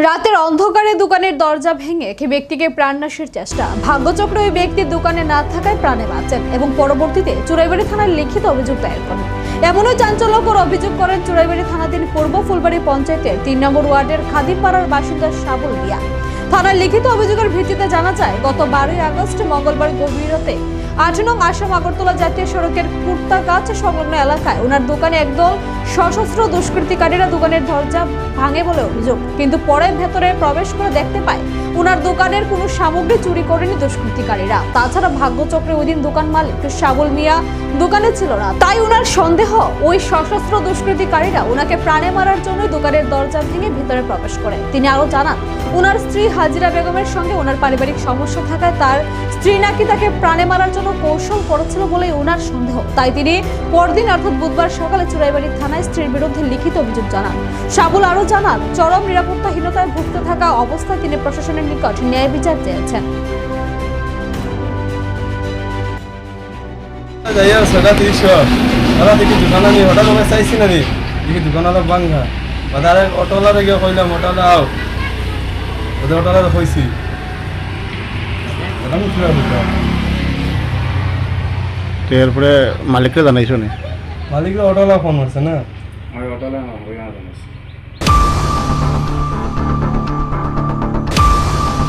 রাতের অন্ধকারে দোকানের দরজা ভেঙে একটি ব্যক্তিকে প্রাণনাশের চেষ্টা। ভাগ্যচক্র ওই ব্যক্তির দোকানে না থাকায় প্রাণে বাঁচেন এবং পরবর্তীতে চুরাইবাড়ি থানায় লিখিত অভিযোগ দায়ের করেন। এমনই চাঞ্চল্যকর অভিযোগ করেন চুরাইবাড়ি থানাধীন পূর্ব ফুলবাড়ি পঞ্চায়েতের তিন নম্বর ওয়ার্ডের খাদিমপাড়ার বাসিন্দা সাবুল মিয়া। থানার লিখিত অভিযোগের ভিত্তিতে জানা যায়, গত বারোই আগস্ট মঙ্গলবার গভীর আট নং আসাম আগরতলা জাতীয় সড়কের কুর্তাগাছ সংলগ্ন এলাকায় ওনার দোকানে একদল সশস্ত্র দুষ্কৃতিকারীরা দোকানের দরজা ভাঙে বলে অভিযোগ। কিন্তু পরে ভেতরে প্রবেশ করে দেখতে পায় ওনার দোকানের কোনো সামগ্রী চুরি করেনি দুষ্কৃতিকারীরা। তাছাড়া ভাগ্যচক্রে ওই দিন দোকান মালিক সাবুল মিয়া দোকানে ছিল না। তাই ওনার সন্দেহ, ওই সশস্ত্র দুষ্কৃতিকারীরা ওনাকে প্রাণে মারার জন্য দোকানের দরজা ভেঙে ভিতরে প্রবেশ করে। তিনি আরও জানান ওনার স্ত্রী হাজিরা বেগমের সঙ্গে ওনার পারিবারিক সমস্যা থাকায় তার স্ত্রী নাকি তাকে প্রাণে মারার জন্য কৌশল করেছিল বলে ওনার সন্দেহ। তাই তিনি পরদিন, অর্থাৎ বুধবার সকালে চুরাইবাড়ি থানায় স্ত্রীর বিরুদ্ধে লিখিত অভিযোগ জানান। সাবুল আরও জানান, চরম নিরাপত্তাহীনতায় ভুগতে থাকা অবস্থায় তিনি প্রশাসনের নিকট ন্যায় বিচার চেয়েছেন। অটোলারে গিয়ে কইলাম, অটোলা অটোলারে কইছি তো এরপরে মালিকরা জানাইছো না? মালিকরা অটোলা ফোন করছে না। আমি অটোলা